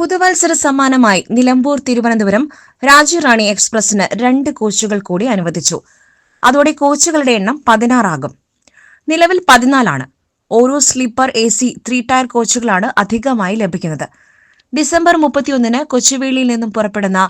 പുതുവത്സര സമ്മാനമായി നിലമ്പൂർ തിരുവനന്തപുരം രാജ്യറാണി എക്സ്പ്രസിന് രണ്ട് കോച്ചുകൾ കൂടി അനുവദിച്ചു. അതോടെ കോച്ചുകളുടെ എണ്ണം പതിനാറാകും. നിലവിൽ പതിനാലാണ്. ഓരോ sleeper A C three tier കോച്ചുകളാണ് അധികമായി ലഭിക്കുന്നത്. ഡിസംബർ മുപ്പത്തിയൊന്നിന് കൊച്ചുവേളിയിൽ നിന്നും പുറപ്പെടുന്ന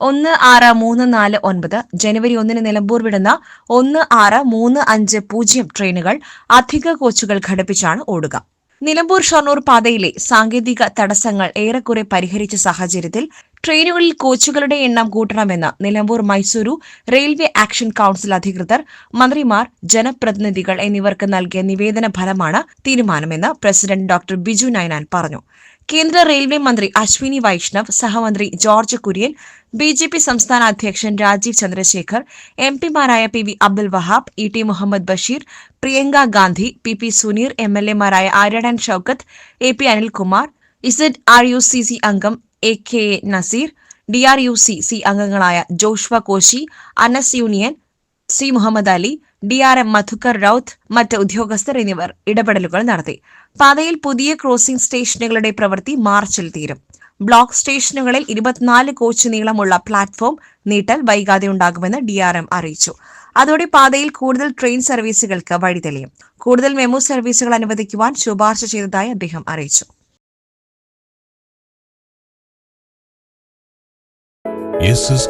ഒന്ന് ആറ് മൂന്ന് നാല് ഒൻപത് ജനുവരി ഒന്നിന് നിലമ്പൂർ വിടുന്ന ഒന്ന് ആറ് മൂന്ന് അഞ്ച് പൂജ്യം ട്രെയിനുകൾ അധിക കോച്ചുകൾ ഘടിപ്പിച്ചാണ് ഓടുക. നിലമ്പൂർ ഷൊർണൂർ പാതയിലെ സാങ്കേതിക തടസ്സങ്ങൾ ഏറെക്കുറെ പരിഹരിച്ച സാഹചര്യത്തിൽ ട്രെയിനുകളിൽ കോച്ചുകളുടെ എണ്ണം കൂട്ടണമെന്ന് Nilambur Mysuru railway action council അധികൃതർ മന്ത്രിമാർ ജനപ്രതിനിധികൾ എന്നിവർക്ക് നൽകിയ നിവേദന ഫലമാണ് തീരുമാനമെന്ന് പ്രസിഡന്റ് ഡോക്ടർ ബിജു നൈനാൻ പറഞ്ഞു. കേന്ദ്ര റെയിൽവേ മന്ത്രി അശ്വിനി വൈഷ്ണവ് സഹമന്ത്രി George Kurian B J P സംസ്ഥാന അധ്യക്ഷൻ Rajeev Chandrasekhar M പിമാരായ P V Abdul Wahab E T Muhammad Basheer Priyanka Gandhi P P Suneer M L എമാരായ Aryadan Shoukath A P Anilkumar Z R U C C അംഗം A K A Naseer D R U C C അംഗങ്ങളായ Joshua Koshy Anas union C Muhammad Ali D R M Madhukar Rout മറ്റ് ഉദ്യോഗസ്ഥർ എന്നിവർ ഇടപെടലുകൾ നടത്തി. പാതയിൽ പുതിയ crossing സ്റ്റേഷനുകളുടെ പ്രവൃത്തി മാർച്ചിൽ തീരും. ബ്ലോക്ക് സ്റ്റേഷനുകളിൽ ഇരുപത്തിനാല് കോച്ച് നീളമുള്ള പ്ലാറ്റ്ഫോം നീട്ടൽ വൈകാതെ ഉണ്ടാകുമെന്ന് ഡി ആർ എം അറിയിച്ചു. അതോടെ പാതയിൽ കൂടുതൽ ട്രെയിൻ സർവീസുകൾക്ക് വഴി തെളിയും. കൂടുതൽ മെമു സർവീസുകൾ അനുവദിക്കുവാൻ ശുപാർശ ചെയ്തതായി അദ്ദേഹം അറിയിച്ചു.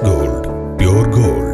Gold pure gold